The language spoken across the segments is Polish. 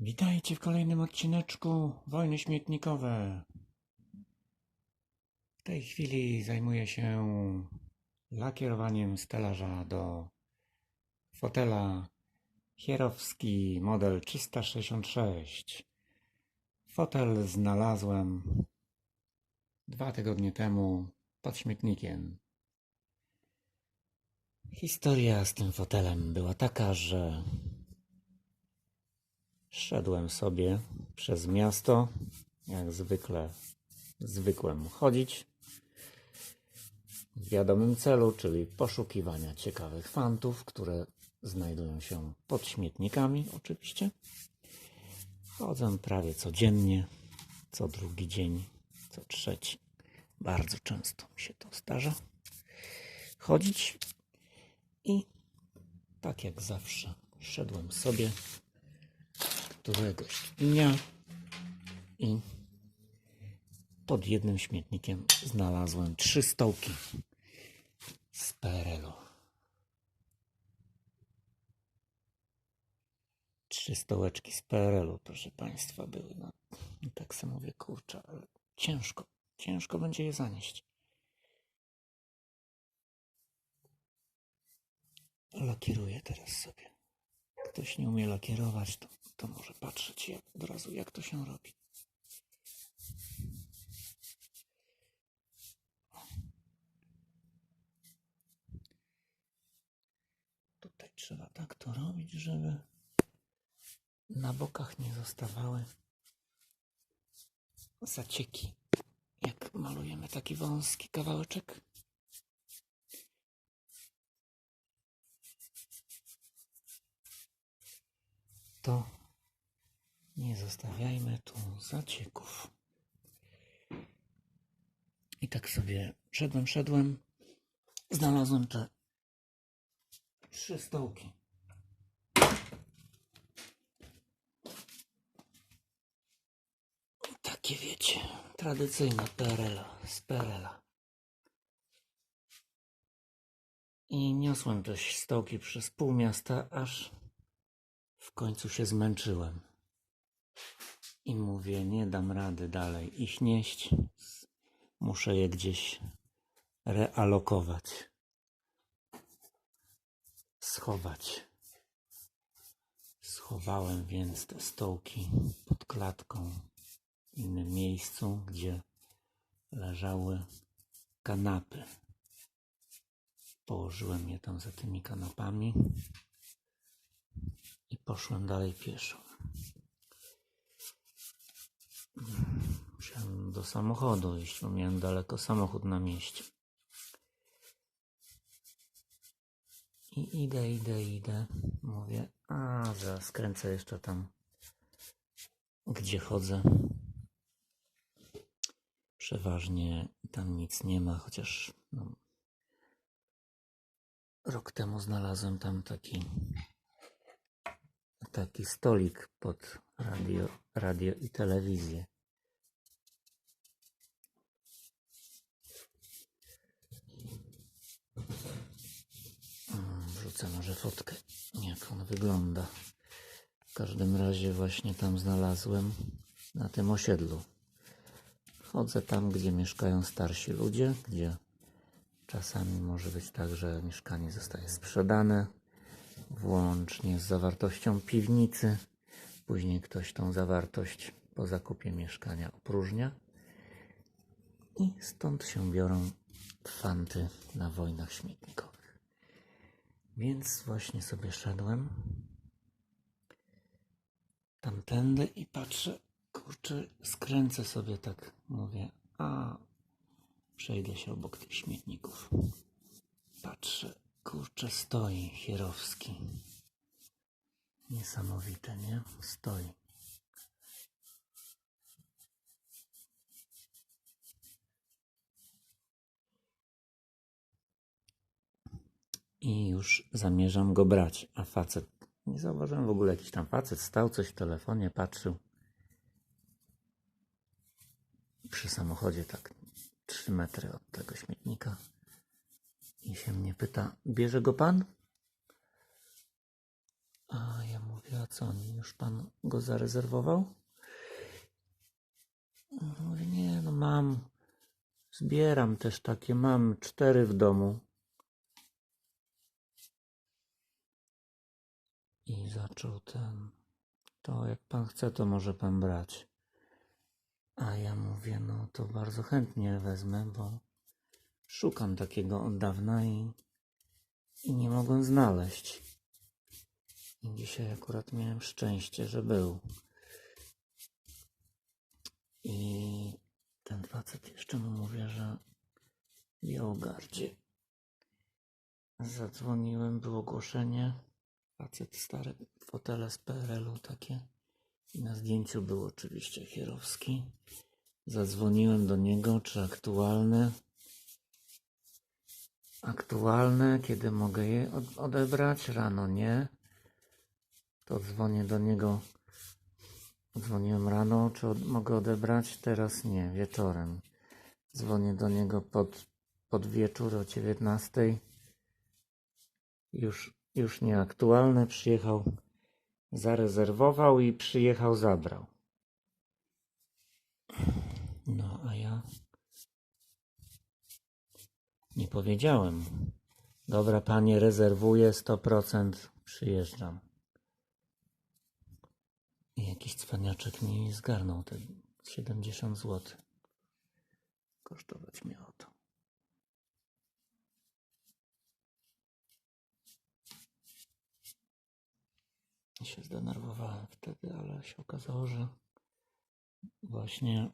Witajcie w kolejnym odcineczku Wojny Śmietnikowe. W tej chwili zajmuję się lakierowaniem stelaża do fotela Hierowski model 366. Fotel znalazłem dwa tygodnie temu pod śmietnikiem. Historia z tym fotelem była taka, że Szedłem sobie przez miasto, jak zwykle zwykłem chodzić w wiadomym celu, czyli poszukiwania ciekawych fantów, które znajdują się pod śmietnikami oczywiście. Chodzę prawie codziennie, co drugi dzień, co trzeci. Bardzo często mi się to zdarza chodzić i tak jak zawsze szedłem sobie któregoś dnia i pod jednym śmietnikiem znalazłem trzy stołki z PRL-u. Trzy stołeczki z PRL-u, proszę Państwa, były. No, tak sobie mówię, kurczę, ale ciężko, ciężko będzie je zanieść. Lakieruję teraz sobie. Ktoś nie umie lakierować, to, to może patrzeć jak, od razu, jak to się robi. Tutaj trzeba tak to robić, żeby na bokach nie zostawały zacieki. Jak malujemy taki wąski kawałeczek. to nie zostawiajmy tu zacieków. I tak sobie szedłem, szedłem, znalazłem te trzy stołki. Takie wiecie, tradycyjne PRL, z PRL. I niosłem te stołki przez pół miasta, aż w końcu się zmęczyłem. I mówię, nie dam rady dalej ich nieść. Muszę je gdzieś realokować. Schować. Schowałem więc te stołki pod klatką w innym miejscu, gdzie leżały kanapy. Położyłem je tam za tymi kanapami i poszłem dalej pieszo. Musiałem do samochodu iść, bo miałem daleko samochód na mieście. I idę, idę, idę. Mówię, a zaraz skręcę jeszcze tam, gdzie chodzę. Przeważnie tam nic nie ma, chociaż no, rok temu znalazłem tam taki taki stolik pod radio, radio i telewizję. Mm, Wrzucę może fotkę, jak on wygląda. W każdym razie właśnie tam znalazłem na tym osiedlu. Chodzę tam, gdzie mieszkają starsi ludzie, gdzie czasami może być tak, że mieszkanie zostaje sprzedane, włącznie z zawartością piwnicy. Później ktoś tą zawartość po zakupie mieszkania opróżnia. I stąd się biorą fanty na wojnach śmietnikowych. Więc właśnie sobie szedłem tamtędy i patrzę, kurczę, skręcę sobie tak, mówię, a przejdę się obok tych śmietników. Patrzę, kurczę, stoi Hierowski. Niesamowite, nie? Stoi. I już zamierzam go brać, a facet, nie zauważyłem w ogóle, jakiś tam facet stał, coś w telefonie patrzył. Przy samochodzie tak 3 metry od tego śmietnika. I się mnie pyta, bierze go pan? A ja mówię, a co, już pan go zarezerwował? Mówię, nie, no mam. Zbieram też takie, mam cztery w domu. I zaczął ten, to jak pan chce, to może pan brać. A ja mówię, no to bardzo chętnie wezmę, bo szukam takiego od dawna i, i nie mogłem znaleźć. Dzisiaj akurat miałem szczęście, że był. I ten facet jeszcze mu mówię, że w Białogardzie. Zadzwoniłem, było ogłoszenie. Facet stare fotele z PRL-u takie. I na zdjęciu był oczywiście Hierowski. Zadzwoniłem do niego, czy aktualne. Aktualne, kiedy mogę je od- odebrać? Rano nie. To dzwonię do niego. Dzwoniłem rano, czy od, mogę odebrać? Teraz nie, wieczorem. Dzwonię do niego pod, pod wieczór o 19. Już, już nieaktualne. Przyjechał, zarezerwował i przyjechał, zabrał. No, a ja nie powiedziałem. Dobra, panie, rezerwuję 100%, przyjeżdżam. I jakiś cwaniaczek mi zgarnął te 70 zł. Kosztować miało to. Się zdenerwowałem wtedy, ale się okazało, że właśnie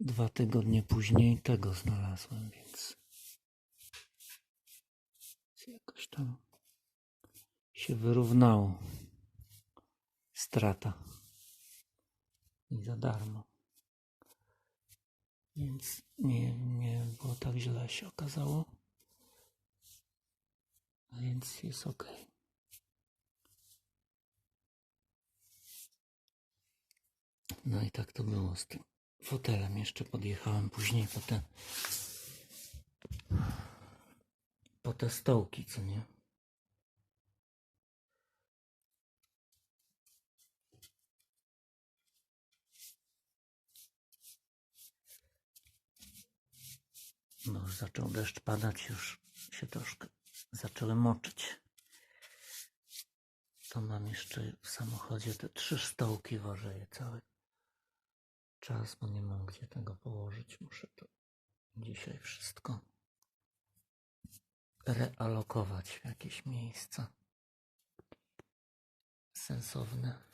dwa tygodnie później tego znalazłem, więc jakoś tam się wyrównało strata i za darmo. Więc nie, nie było tak źle się okazało. A więc jest ok. No i tak to było z tym fotelem. Jeszcze podjechałem później po te po te stołki, co nie? No już zaczął deszcz padać, już się troszkę zaczęły moczyć. To mam jeszcze w samochodzie te trzy stołki, wożę je cały czas, bo nie mam gdzie tego położyć. Muszę to dzisiaj wszystko realokować w jakieś miejsca sensowne.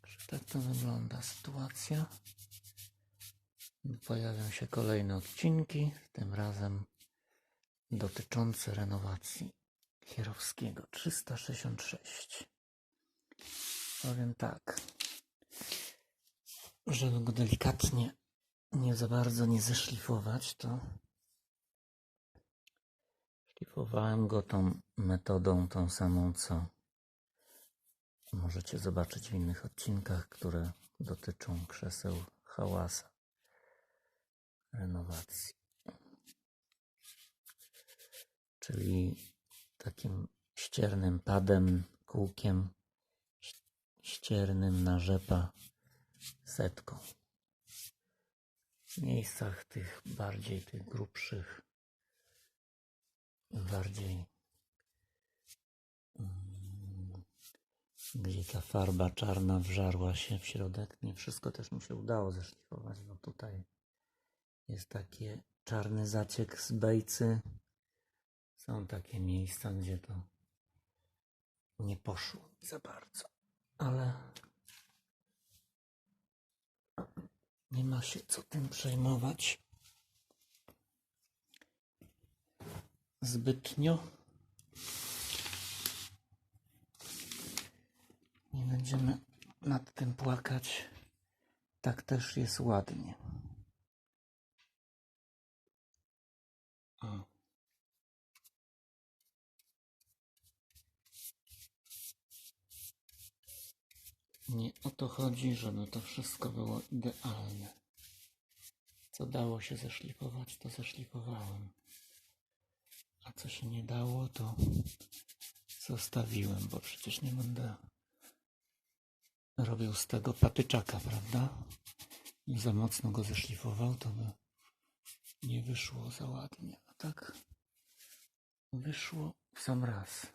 Także tak to wygląda sytuacja. Pojawią się kolejne odcinki, tym razem dotyczące renowacji Kierowskiego 366. Powiem tak, żeby go delikatnie nie za bardzo nie zeszlifować, to szlifowałem go tą metodą, tą samą, co możecie zobaczyć w innych odcinkach, które dotyczą krzeseł hałasa renowacji. Czyli takim ściernym padem, kółkiem ściernym na rzepa setką. W miejscach tych bardziej tych grubszych, bardziej mm, gdzie ta farba czarna wżarła się w środek. Nie wszystko też mi się udało zeszlifować, bo tutaj jest taki czarny zaciek z bejcy. Są takie miejsca, gdzie to nie poszło za bardzo, ale nie ma się co tym przejmować zbytnio. Nie będziemy nad tym płakać. Tak też jest ładnie. O. Nie o to chodzi, żeby to wszystko było idealne. Co dało się zeszlifować, to zeszlifowałem. A co się nie dało, to zostawiłem, bo przecież nie będę robił z tego patyczaka, prawda? Za mocno go zeszlifował, to by nie wyszło za ładnie. A tak wyszło w sam raz.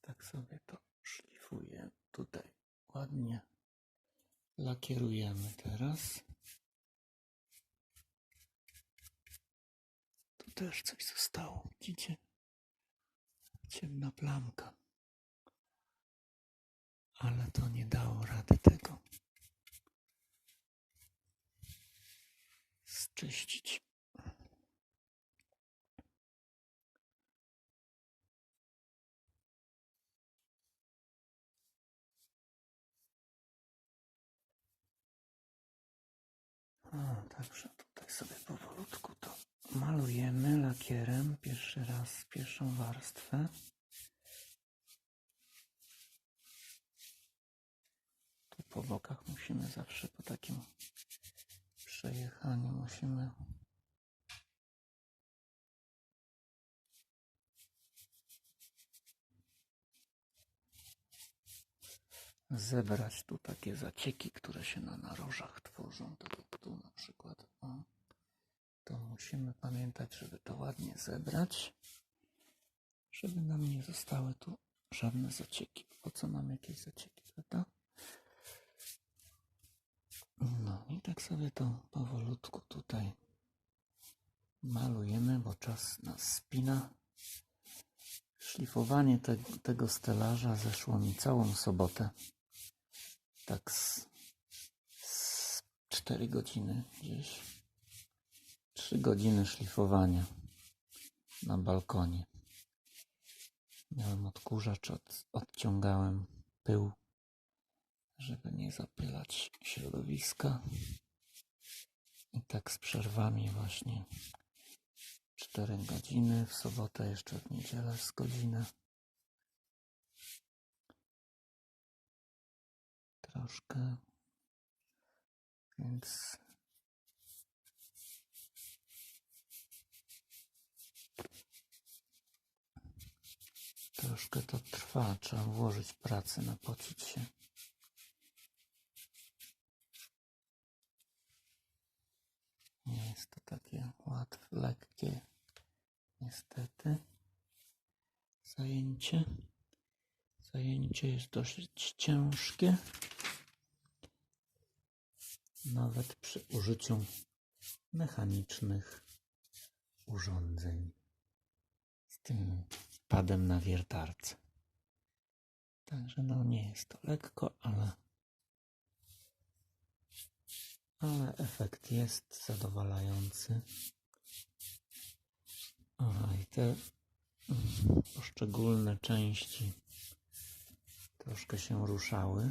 Tak sobie to szlifuję tutaj ładnie. Lakierujemy teraz. Tu też coś zostało, widzicie? Ciemna plamka. Ale to nie dało rady tego zczyścić. O, także tutaj sobie powolutku to malujemy lakierem. Pierwszy raz pierwszą warstwę. Po bokach musimy zawsze po takim przejechaniu musimy zebrać tu takie zacieki, które się na narożach tworzą. Tak jak tu na przykład. O. To musimy pamiętać, żeby to ładnie zebrać, żeby nam nie zostały tu żadne zacieki. Po co nam jakieś zacieki, prawda? No i tak sobie to powolutku tutaj malujemy, bo czas nas spina. Szlifowanie te, tego stelaża zeszło mi całą sobotę. Tak z, z 4 godziny gdzieś. 3 godziny szlifowania na balkonie. Miałem odkurzacz, od, odciągałem pył żeby nie zapylać środowiska. I tak z przerwami właśnie 4 godziny, w sobotę jeszcze w niedzielę z godzinę. Troszkę, więc troszkę to trwa, trzeba włożyć pracę, napocić się. Nie jest to takie łatwe, lekkie, niestety. Zajęcie. Zajęcie jest dosyć ciężkie. Nawet przy użyciu mechanicznych urządzeń. Z tym padem na wiertarce. Także no nie jest to lekko, ale ale efekt jest zadowalający. A i te mm, poszczególne części troszkę się ruszały,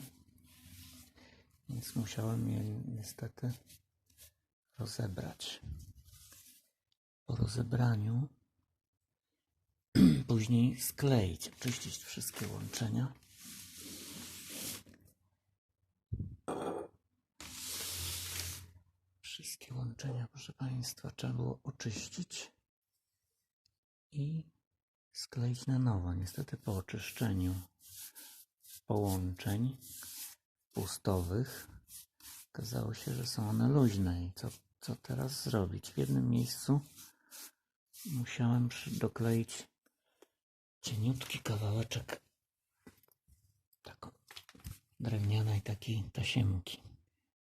więc musiałem je niestety rozebrać. Po rozebraniu później skleić, oczyścić wszystkie łączenia. Wszystkie łączenia, proszę Państwa, trzeba było oczyścić i skleić na nowo. Niestety po oczyszczeniu połączeń pustowych okazało się, że są one luźne. I co, co teraz zrobić? W jednym miejscu musiałem dokleić cieniutki kawałeczek taką drewnianej takiej tasiemki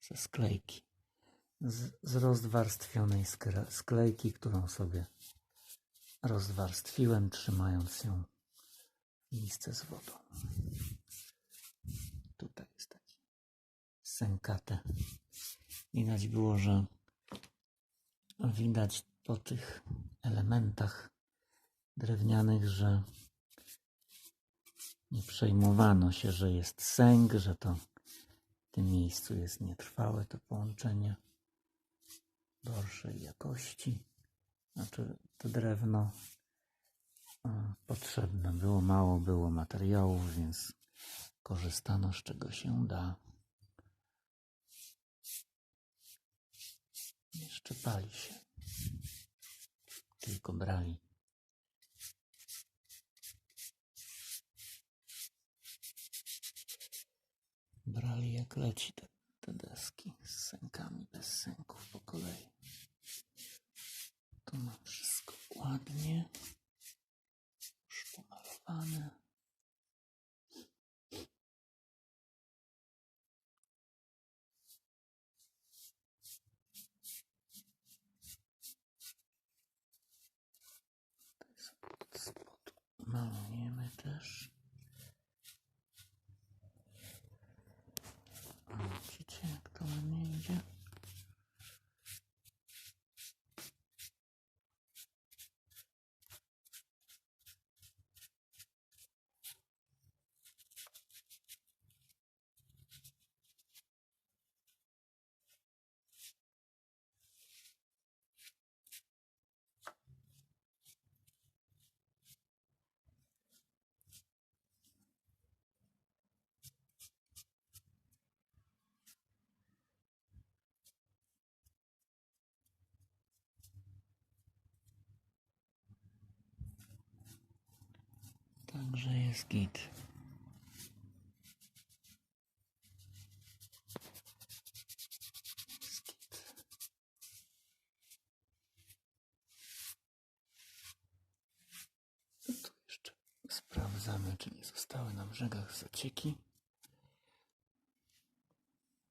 ze sklejki z, z rozwarstwionej sklejki, którą sobie rozwarstwiłem, trzymając ją w misce z wodą. Tutaj jest taki sękate. Widać było, że widać po tych elementach drewnianych, że nie przejmowano się, że jest sęk, że to w tym miejscu jest nietrwałe to połączenie gorszej jakości. Znaczy to drewno potrzebne było, mało było materiałów, więc korzystano z czego się da. Nie szczepali się, tylko brali. Brali jak leci te, te deski z sękami, bez sęków po kolei. Tu mam wszystko ładnie. Już pomalowane. Tutaj sobie od spodu malujemy też. O, Widzicie jak to ładnie idzie? Także jest git. No tu jeszcze sprawdzamy, czy nie zostały na brzegach zacieki.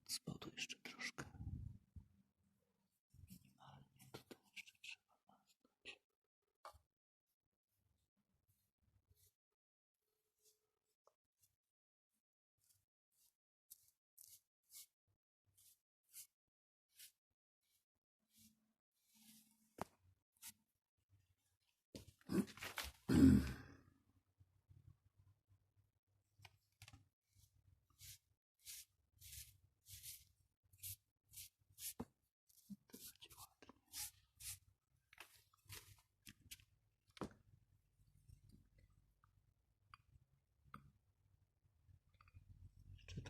Z jeszcze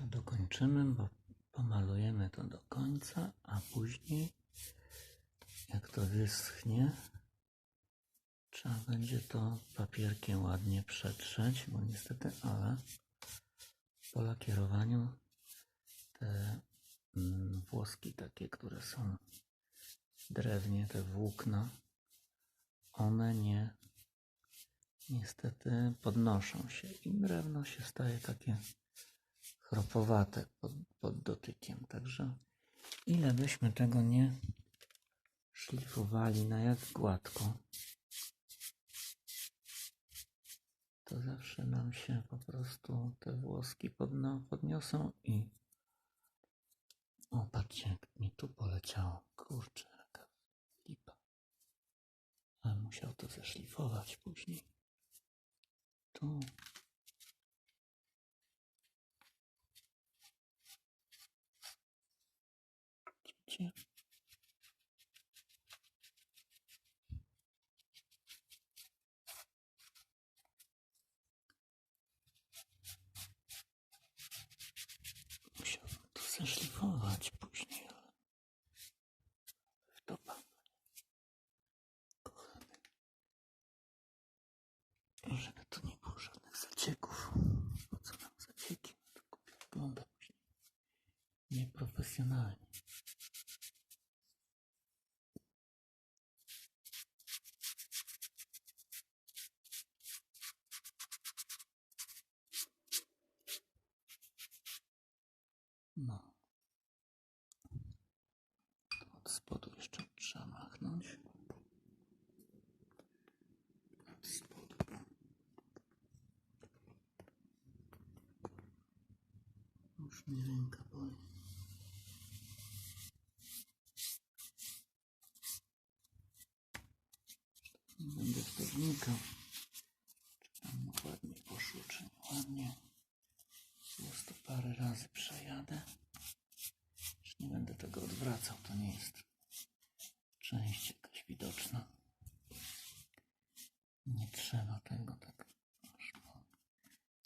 dokończymy, bo pomalujemy to do końca, a później, jak to wyschnie, trzeba będzie to papierkiem ładnie przetrzeć, bo niestety, ale po lakierowaniu te mm, włoski takie, które są w drewnie, te włókna, one nie niestety podnoszą się. I drewno się staje takie chropowate pod, pod dotykiem. Także ile byśmy tego nie szlifowali na jak gładko, to zawsze nam się po prostu te włoski podno, podniosą i o patrzcie jak mi tu poleciało. Kurczę jaka lipa. Ale musiał to zeszlifować później. Tu widzicie Musiałbym to zeszlifować później, ale w topa. Kochany. Żeby tu nie było żadnych zacieków. Po co nam zacieki? To później. Nieprofesjonalnie. Mnie ręka boli. Będę w to. Czy tam ładnie poszło, czy nie ładnie. Po prostu parę razy przejadę. Już nie będę tego odwracał, to nie jest część jakaś widoczna. Nie trzeba tego tak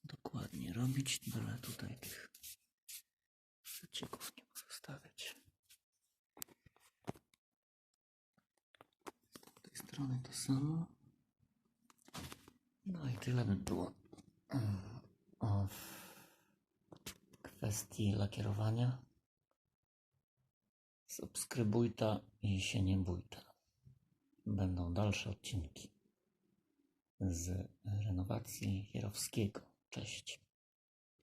dokładnie robić, no byle tutaj tych samo. No i tyle by było mm, o kwestii lakierowania. Subskrybuj ta i się nie bój ta. Będą dalsze odcinki z renowacji Jarowskiego. Cześć.